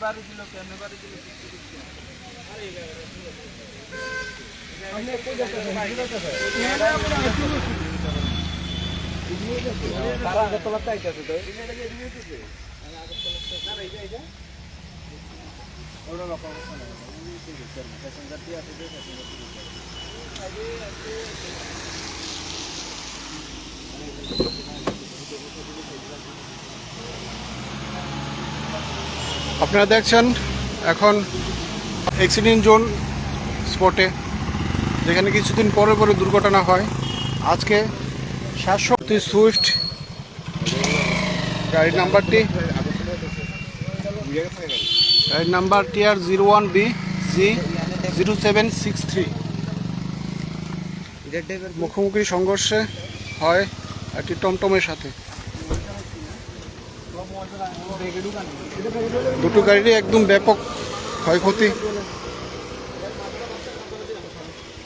বাড়ি দিল কেন বাড়ি দিল তারা আগরতলা চাইতেছে তো ওটা রকম প্যাসেঞ্জার দিয়ে আছে প্যাসেঞ্জার আপনারা দেখছেন এখন অ্যাক্সিডেন্ট জোন স্পটে যেখানে কিছুদিন পরে পরে দুর্ঘটনা হয়। আজকে সাতশো সুইফট গাড়ির নাম্বারটি গাড়ির number TR zero one B G zero seven six three. মুখোমুখি সংঘর্ষে হয় একটি টমটমের সাথে। দুটো গাড়িরই একদম ব্যাপক ক্ষয়ক্ষতি।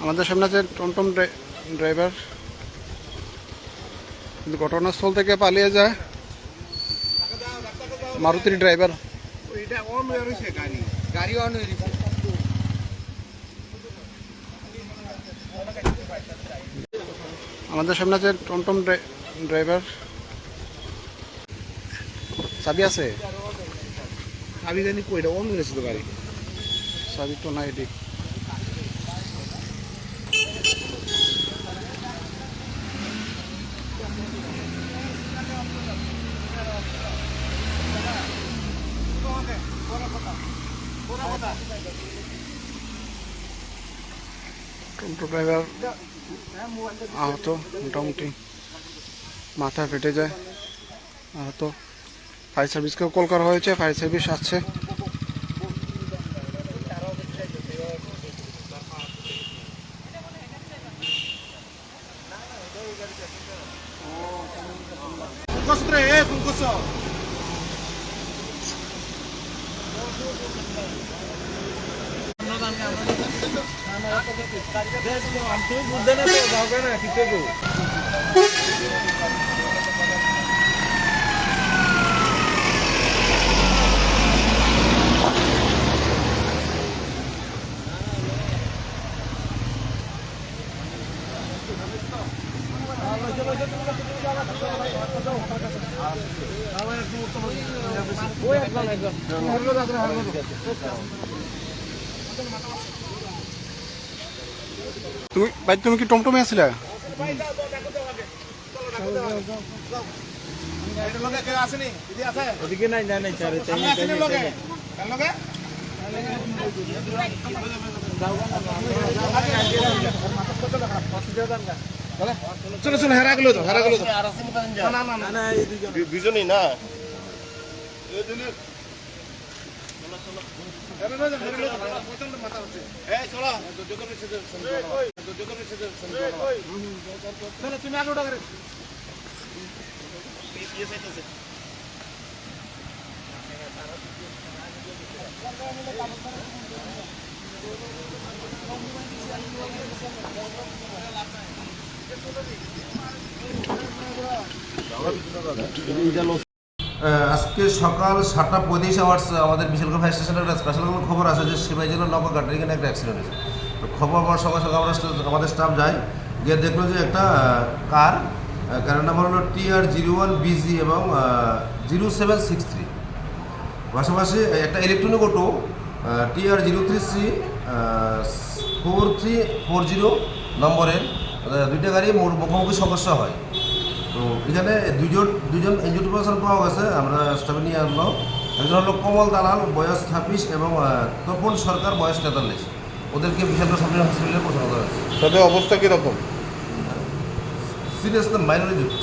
আমাদের সামনে আছে টমটম ড্রাই- ড্রাইভার। কিন্তু ঘটনাস্থল থেকে পালিয়ে যায় মারুতির ড্রাইভার। আমাদের সামনে আছে টমটম ড্রাই- ড্রাইভার। চাবি আছে? আমি জানি কইটা অন হয়েছে তো গাড়ি। চাবি তো নাই দিক টোটো ড্রাইভার আহত মোটামুটি। মাথা ফেটে যায় আহত। ফায়ার সার্ভিসকেও কল করা হয়েছে ফায়ার সার্ভিস আসছে। কসরে এ কোন কস তুমি ভাই তুমি কি টমটমে আছে ওদিকে নাই না নাই লগে। কার লগে? চলো? চলো হেরা গেলো তো হেরা গেলো তো। না না না দুজনই না? তুমি আগে ওটা করে। আজকে সকাল সাতটা পঁয়ত্রিশ আওয়ার্স আমাদের বিশালগড় ফায়ার স্টেশনের একটা স্পেশাল কোনো খবর আছে যে সিপাহী জেলার নবাঘাটের এখানে একটা অ্যাক্সিডেন্ট হয়েছে। তো খবর পাওয়ার সকাল সকাল আমরা আমাদের স্টাফ যাই গিয়ে দেখল যে একটা কার কারের নাম্বার হলো T R zero one BG এবং জিরো সেভেন সিক্স থ্রি পাশাপাশি একটা electronic auto T R zero three C four three four zero নম্বরের দুইটা গাড়ি মোর- মুখোমুখি সমস্যা হয়। তো এখানে দুজন দুজন ইঞ্জুরি পার্সন পাওয়া গেছে আমরা স্টাফে নিয়ে আনলাম একজন হলো কমল দালাল বয়স ছাব্বিশ এবং তপন সরকার বয়স তেতাল্লিশ। ওদেরকে বিশালগড় সাব হসপিটালে পৌঁছানো করা হয়েছে। তাদের অবস্থা কীরকম? সিরিয়াস না মাইনরি যুক্ত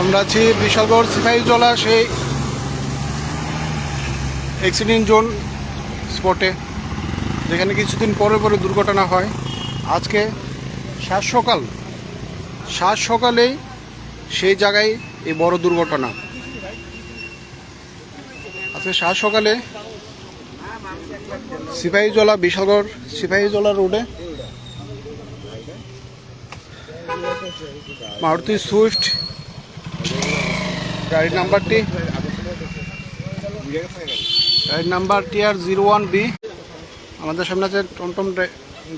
আমরা আছি বিশালগড় সিপাহীজলা সেই অ্যাক্সিডেন্ট জোন স্পটে যেখানে কিছুদিন পরে পরে দুর্ঘটনা হয়। আজকে সাত সকাল, সাত সকালেই সেই জায়গায় এই বড় দুর্ঘটনা। আজকে সাত সকালে সিপাহীজলা বিশালগড় সিপাহীজলা রোডে মারুতি সুইফট। গাড়ির নাম্বারটি? গাড়ির number TR zero one B. আমাদের সামনে আছে টমটম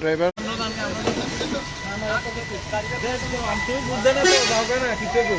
ড্রাইভার। কেন